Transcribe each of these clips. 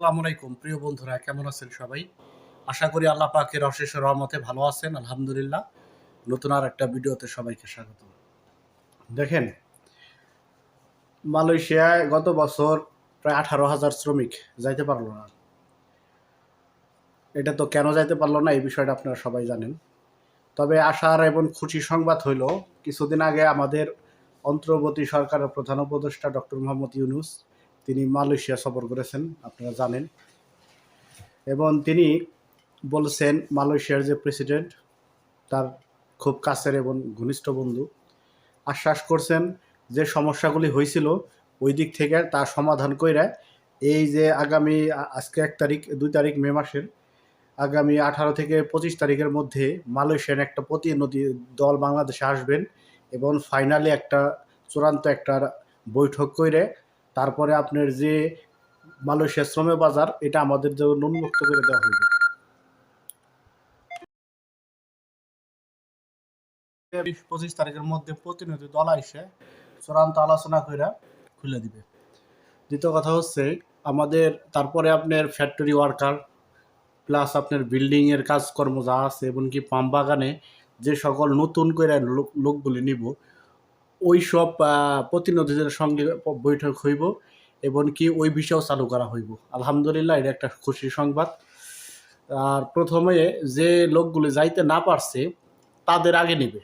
আসসালামু আলাইকুম। প্রিয় বন্ধুরা, কেমন আছেন সবাই? আশা করি আল্লাহ পাকের অশেষ রহমতে ভালো আছেন, আলহামদুলিল্লাহ। নতুন আর একটা ভিডিওতে সবাইকে স্বাগত। দেখেন মালয়েশিয়ায় গত বছর প্রায় আঠারো হাজার শ্রমিক যাইতে পারল না। এটা তো কেন যাইতে পারল না, এই বিষয়টা আপনারা সবাই জানেন। তবে আশার এবং খুশি সংবাদ হইল, কিছুদিন আগে আমাদের অন্তর্বর্তী সরকারের প্রধান উপদেষ্টা ডক্টর মোহাম্মদ ইউনুস তিনি মালয়েশিয়া সফর করেছেন, আপনারা জানেন। এবং তিনি বলছেন, মালয়েশিয়ার যে প্রেসিডেন্ট, তার খুব কাছের এবং ঘনিষ্ঠ বন্ধু, আশ্বাস করছেন যে সমস্যাগুলি হয়েছিল, ওই দিক থেকে তার সমাধান কইরা এই যে আগামী, আজকে এক তারিখ, দুই তারিখ মে মাসের, আগামী আঠারো থেকে পঁচিশ তারিখের মধ্যে মালয়েশিয়ার একটা প্রতিনিধি দল বাংলাদেশে আসবেন এবং ফাইনালি একটা চূড়ান্ত একটা বৈঠক করে তারপরে আপনার যে মালয়েশিয়া শ্রমে বাজার, এটা আমাদের জন্য উন্মুক্ত করে দেওয়া হবে বিশ পঁচিশ তারিখের মধ্যে প্রতিনিধি দল আইসে চূড়ান্ত আলোচনা করে খুলে দিবে। দ্বিতীয় কথা হচ্ছে, আমাদের তারপরে আপনার ফ্যাক্টরি ওয়ার্কার প্লাস আপনার বিল্ডিংয়ের কাজকর্ম যা আছে, এমনকি পাম বাগানে যে সকল নতুন করে লোক- লোকগুলি নিব ওই সব প্রতিনিধিদের সঙ্গে বৈঠক হইব এবং কি ওই বিষয়েও চালু করা হইব। আলহামদুলিল্লাহ, এটা একটা খুশির সংবাদ। আর প্রথমে যে লোকগুলি যাইতে না পারছে, তাদের আগে নেবে।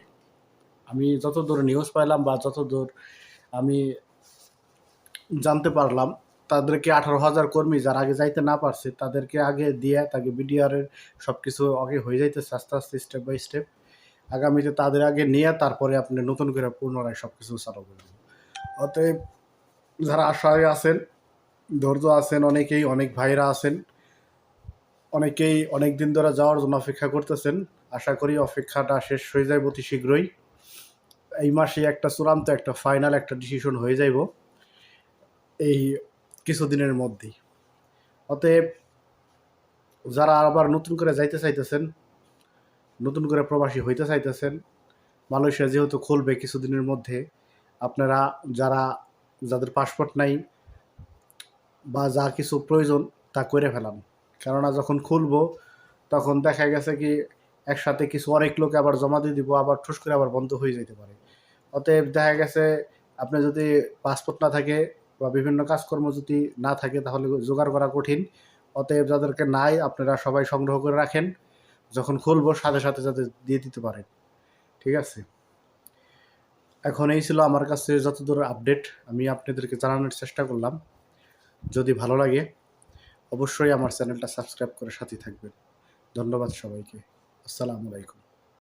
আমি যতদূর নিউজ পাইলাম বা যতদূর আমি জানতে পারলাম, তাদেরকে আঠারো হাজার কর্মী যারা আগে যাইতে না পারছে, তাদেরকে আগে দিয়ে তাকে বিডিআরের সব কিছু আগে হয়ে যাইতেছে আস্তে আস্তে স্টেপ বাই স্টেপ আগামীতে তাদের আগে নিয়ে তারপরে আপনি নতুন করে পুনরায় সব কিছু চালু করবেন অতএব যারা আশায় আছেন, ধৈর্য আছেন অনেকেই, অনেক ভাইরা আছেন, অনেকেই অনেক দিন ধরে যাওয়ার জন্য অপেক্ষা করতেছেন। আশা করি অপেক্ষাটা শেষ হয়ে যায় অতি শীঘ্রই। এই মাসে একটা চূড়ান্ত, একটা ফাইনাল একটা ডিসিশন হয়ে যাইব এই কিছুদিনের মধ্যেই। অতএব যারা আবার নতুন করে যাইতে চাইতেছেন নতুন করে প্রবাসী হইতে চাইতেছেন, মালয়েশিয়া যেহেতু খুলবে কিছুদিনের মধ্যে, আপনারা যারা, যাদের পাসপোর্ট নাই বা যা কিছু প্রয়োজন তা করে ফেলান। কেননা যখন খুলব, তখন দেখা গেছে কি একসাথে কিছু অনেক লোক আবার জমা দিয়ে দিব, আবার ঠুস করে আবার বন্ধ হয়ে যেতে পারে। অতএব দেখা গেছে আপনি যদি পাসপোর্ট না থাকে বা বিভিন্ন কাজকর্ম যদি না থাকে তাহলে জোগাড় করা কঠিন। অতএব যাদেরকে নাই, আপনারা সবাই সংগ্রহ করে রাখেন। যখন খুলবো, সাথে সাথে যাতে দিয়ে দিতে পারেন ঠিক আছে? এখন এই ছিল আমার কাছে যতদূর আপডেট আমি আপনাদেরকে জানানোর চেষ্টা করলাম। যদি ভালো লাগে, অবশ্যই আমার চ্যানেলটা সাবস্ক্রাইব করে সাথে থাকবেন। ধন্যবাদ সবাইকে। আসসালামু আলাইকুম।